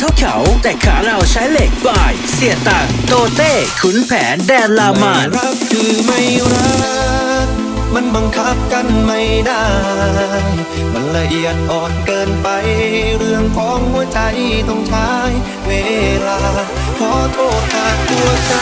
เท่าเขา แต่ขาเราใช้เหล็กบ่าย เสียตังโตเต้ขุนแผนแดนลามานรักคือไม่รัก มันบังคับกันไม่ได้ มันละเอียดอ่อนเกินไป เรื่องของหัวใจต้องใช้เวลา ขอโทษหากตัวใจ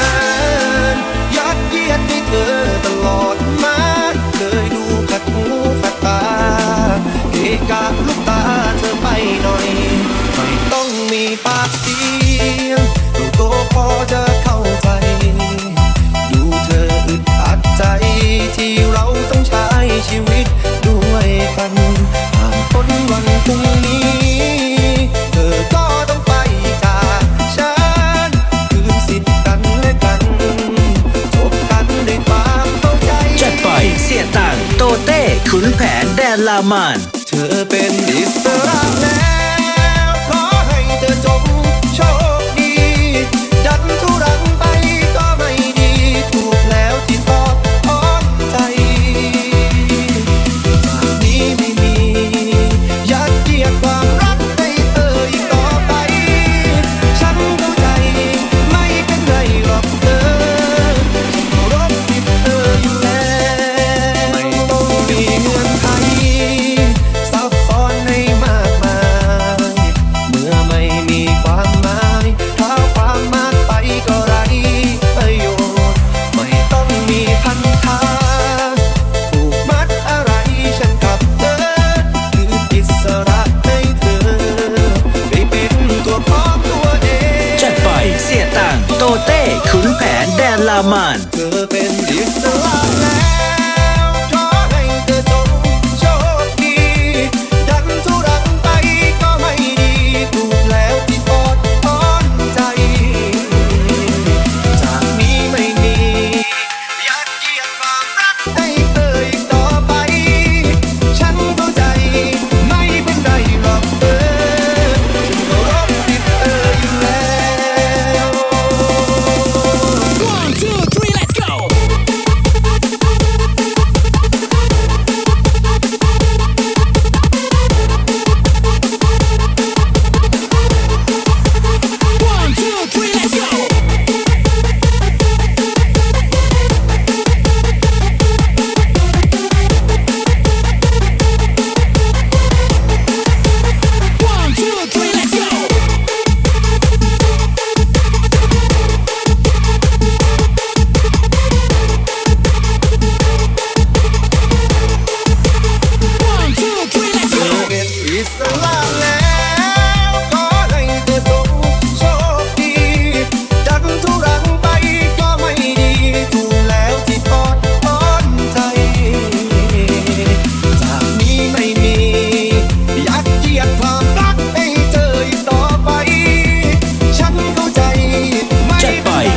ลามาน เธอเป็นอิสระ เต้ขุนแผนแดนลามานเธอเป็นอิสระ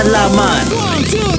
Halaman. One, two,